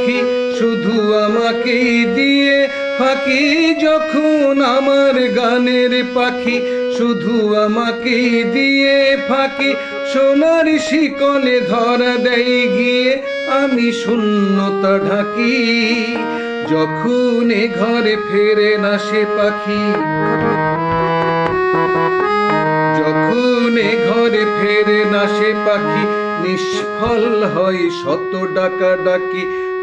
পাখি শুধু আমাকেই দিয়ে, ফাঁকি যখন আমার গানের পাখি শুধু আমাকেই দিয়ে, ফাঁকি সোনার শিকলে ধরা দেয় গিয়ে, আমি শূন্যতা ঢাকি। যখন ঘরে ফেরে না সে পাখি, যখন ঘরে ফেরে না সে পাখি, নিষ্ফল হয় শত ডাকা ডাকি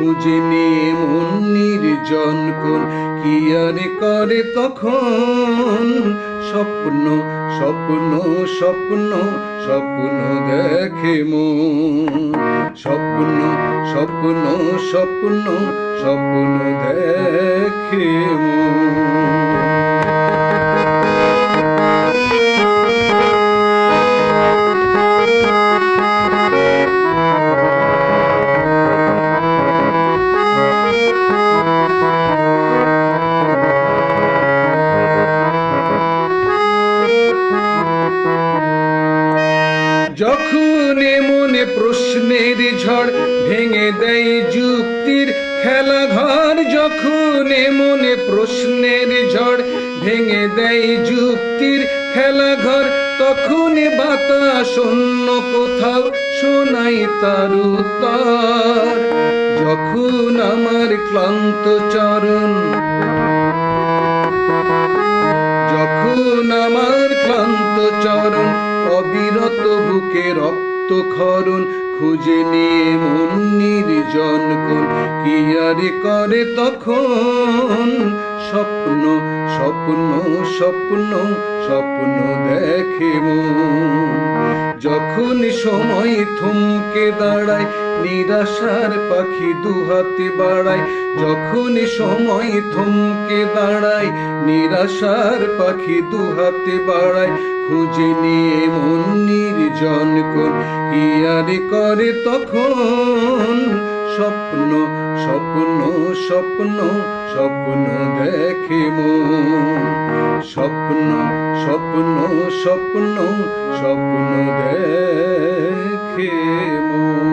খুঁজে নিয়ে মন নির্জন কোন কি আর করে তখন? স্বপ্ন স্বপ্ন স্বপ্ন স্বপ্ন দেখে মন। স্বপ্ন স্বপ্ন স্বপ্ন স্বপ্ন দেখে মন। যখন মনে প্রশ্নের ঝড় ভেঙে দেয় যুক্তির খেলা ঘর যখন মনে প্রশ্নের ঝড় ভেঙে দেয় যুক্তির খেলা ঘর তখন বাতাস অন্য কোথাও শোনাই তার উত্তর। যখন আমার ক্লান্ত চরণ খরণ খুঁজে নিয়ে মন নির্জন কোন কি আর করে তখন? স্বপ্ন স্বপ্ন স্বপ্ন স্বপ্ন দেখে মন। যখন সময় থমকে দাঁড়ায় নিরাশার পাখি দুহাতে বাড়ায় যখন সময় থমকে দাঁড়ায়, নিরাশার পাখি দুহাতে বাড়ায়, খুঁজে নিয়ে মন নির্জন কি আর করে তখন? স্বপ্ন স্বপ্ন স্বপ্ন স্বপ্ন দেখে মন। স্বপ্ন স্বপ্ন স্বপ্ন স্বপ্ন দেখে মন।